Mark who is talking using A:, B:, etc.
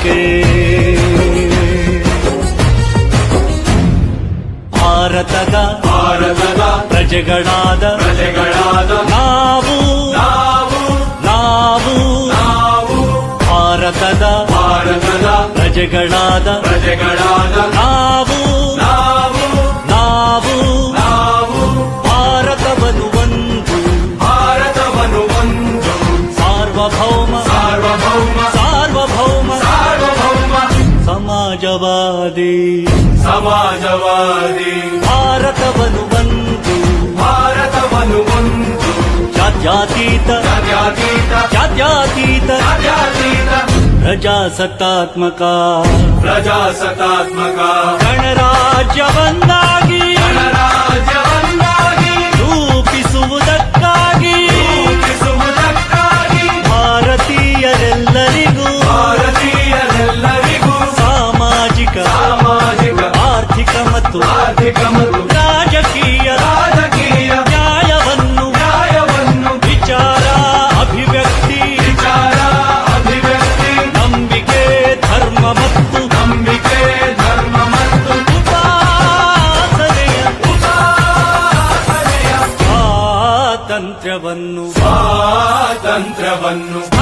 A: ನಂಬಿಕೆ ಭಾರತದ
B: ಭಾರತದ
A: ಪ್ರಜೆಗಳಾದ
B: ಪ್ರಜೆಗಳಾದ
A: ನಾವು
B: ನಾವು
A: ನಾವು
B: ನಾವು
A: ಭಾರತದ
B: ಭಾರತದ
A: ಪ್ರಜೆಗಳಾದ
B: ಪ್ರಜೆಗಳಾದ
A: ನಾವು
B: ನಾವು
A: ನಾವು
B: ನಾವು
A: ಭಾರತವನ್ನು ಒಂದು
B: ಭಾರತವನ್ನು ಒಂದು
A: ಸಾರ್ವಭೌಮ ಸಮಾಜವಾದಿ
B: ಸಮಾಜವಾದಿ.
A: ಭಾರತವನ್ನು ಬಂತು
B: ಭಾರತವನ್ನು ಬಂತು
A: ಜಾತ್ಯಾತೀತ
B: ಜಾತ್ಯಾತೀತ.
A: ಜಾತ್ಯಾತೀತ
B: ಜಾತ್ಯಾತೀತ.
A: ಪ್ರಜಾಸತ್ತಾತ್ಮಕ
B: ಪ್ರಜಾಸತ್ತಾತ್ಮಕ.
A: ಗಣರಾಜ್ಯವನ್ನಾಗಿ
B: ಗಣರಾಜ್ಯವನ್ನಾಗಿ.
A: ರೂಪಿಸುವುದಕ್ಕಾಗಿ
B: ರೂಪಿಸುವುದಕ್ಕಾಗಿ. ಭಾರತೀಯರೆಲ್ಲರಿಗೂ
A: ಸಾಮಾಜಿಕ
B: ಸಾಮಾಜಿಕ
A: ಆರ್ಥಿಕ ಮತ್ತು
B: ಆರ್ಥಿಕ ಮತ್ತು
A: ರಾಜಕೀಯ
B: ರಾಜಕೀಯ
A: ನ್ಯಾಯವನ್ನು
B: ನ್ಯಾಯವನ್ನು
A: ವಿಚಾರ ಅಭಿವ್ಯಕ್ತಿ
B: ವಿಚಾರ ಅಭಿವ್ಯಕ್ತಿ
A: ನಂಬಿಕೆ ಧರ್ಮ ಮತ್ತು
B: ನಂಬಿಕೆ ಧರ್ಮ ಮತ್ತು
A: ಉಪಾಸನೆಯ
B: ಉಪಾಸನೆಯ
A: ಸ್ವಾತಂತ್ರ್ಯವನ್ನು
B: ಸ್ವಾತಂತ್ರ್ಯವನ್ನು
A: ಸ್ಥಾನಮಾನ